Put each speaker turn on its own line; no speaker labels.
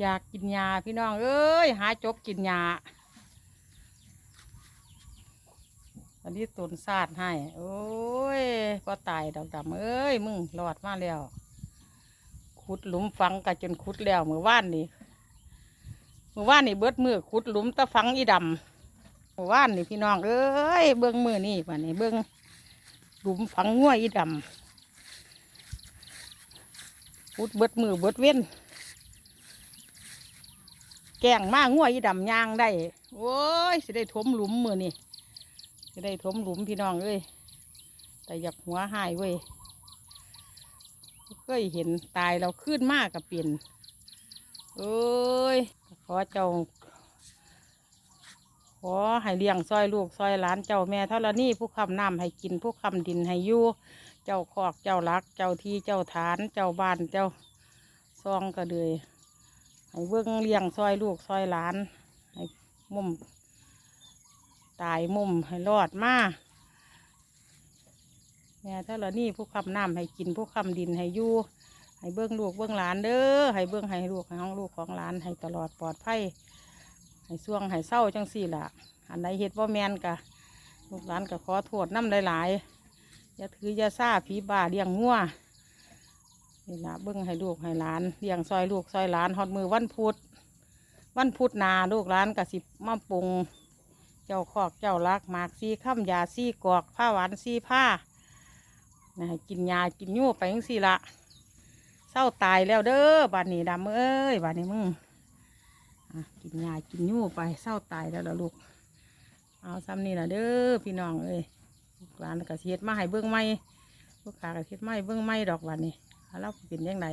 อยากกินยาพี่น้อง เอ้ย หาจกกินยาอันนี้ตุนซาดให้ โอ้ยก็ตายดอกดำเอ้ย มึงรอดมาแล้ว ขุดหลุมฝังกันจนขุดแล้วเมื่อวานนี่เมื่อวานนี่เบิดมือขุดหลุมตะฝังอีดำเมื่อวานนี่พี่น้องเอ้ยเบิ้องมือนี่ป่ะนี่เบิ้องหลุมฝังงัวยอีดำขุดเบิดมือเบิดเว้น แกงมากงัวอีดำยางได้โอ้ยสิได้ถมหลุมมือนี่สิได้ถมหลุมพี่น้องเอ้ยแต่อยากหัวหายเว้ยเคยเห็นตายเราขึ้นมากกับเปลี่ยนเอ้ยขอเจ้าขอให้เลี้ยงซอยลูกซอยหลานเจ้าแม่เท่านี้ผู้คำน้ำให้กินผู้คำดินให้ยู่เจ้าคอกเจ้ารัก เจ้าที่เจ้าฐาน เจ้าบ้านเจ้าซองก็เลย ให้เบิ่งเลี้ยงซอยลูกซอยหลานให้มุมตายมุมให้รอดมาแม่ถ้าเรานี่ผู้คำน้ำให้กินผู้คำดินให้อยู่ให้เบิ่งลูกเบิ่งหลานเด้อให้เบิ่งให้ลูกให้ห้องลูกของหลานให้ตลอดปลอดภัยให้ช่วงให้เศร้าจังสี่ละอันใดเฮ็ดว่าแมนกะลูกหลานก็ขอโทษน้ำหลายๆอย่าถืออย่าซาผีบ้าเลี้ยงงัว นี่ละเบิ้งให้ลูกให้หลานเลี้ยงซอยลูกซอยหลานฮอดมือวันพุธวันพุธนาลูกหลานกะสิมาปรุง เจ้าคอกเจ้ารักหมากซีข้ามยาซีกอกผ้าหวานซีผ้านะให้กินยากินยู่ไปจังสี่ละเศร้าตายแล้วเด้อบ้านนี้ดำเอ้ยบ้านนี้มึงอะกินยากินยู่ไปเศร้าตายแล้วล่ะลูก เอาซ้ำนี่ละเด้อพี่น้องเอ้ยลูกหลานกะสิเฮ็ดมาให้เบิ้องไม่ลูกค้ากะสิเฮ็ดมาให้เบิ้องไม่ดอกวันนี้ แล้วเป็นยังไง